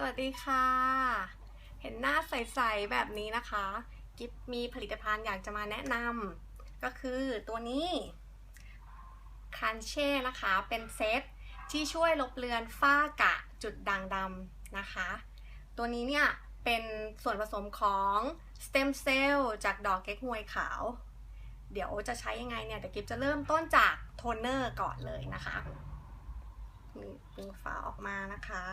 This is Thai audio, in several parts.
สวัสดีค่ะ เห็นหน้าใสๆแบบนี้นะคะ กิฟมีผลิตภัณฑ์อยากจะมาแนะนำก็คือตัวนี้คันเช่นะคะ เป็นเซตที่ช่วยลบเลือนฝ้ากระจุดด่างดำนะคะ ตัวนี้เนี่ยเป็นส่วนผสมของสเต็มเซลล์จากดอกเก๊กฮวยขาว เดี๋ยวจะใช้ยังไงเนี่ยเดี๋ยวกิฟจะเริ่มต้นจากโทนเนอร์ก่อนเลยนะคะนี่ดึงฝาออกมานะคะ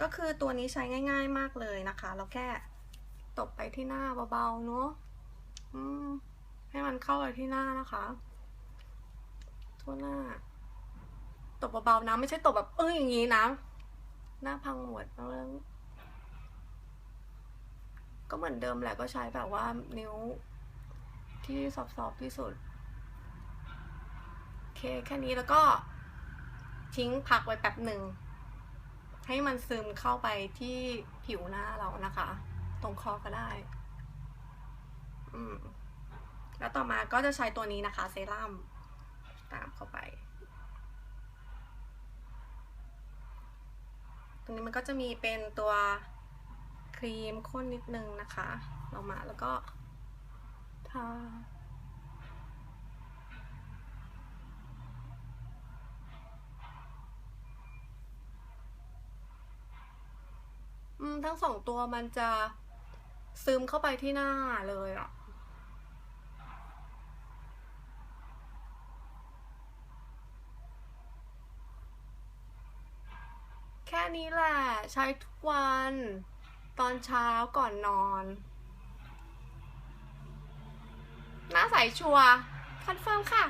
ก็คือตัวนี้ใช้ง่าย ๆมากเลยนะคะ เราแค่ตบไปที่หน้าเบาๆเนาะอืมให้มันเข้าไปที่หน้านะคะทั่วหน้า ตบเบาๆนะไม่ใช่ตบแบบเอ้ยอย่างนี้นะ หน้าพังหมดแล้วก็เหมือนเดิมแหละก็ใช้แบบว่านิ้วที่ซอฟๆที่สุดโอเคแค่นี้แล้วก็ทิ้งพักไว้แป๊บหนึ่ง ให้มันซึมเข้าไปที่ผิวหน้าเรานะคะ ตรงคอก็ได้อืมแล้วต่อมาก็จะใช้ตัวนี้นะคะ เซรั่มตามเข้าไปตรงนี้มันก็จะมีเป็นตัวครีมข้นนิดนึงนะคะลงมาแล้วก็ทา ทั้งสองตัวมันจะซึมเข้าไปที่หน้าเลยอะแค่นี้แหละใช้ทุกวันตอนเช้าก่อนนอน หน้าใสชัวร์คอนเฟิร์มค่ะ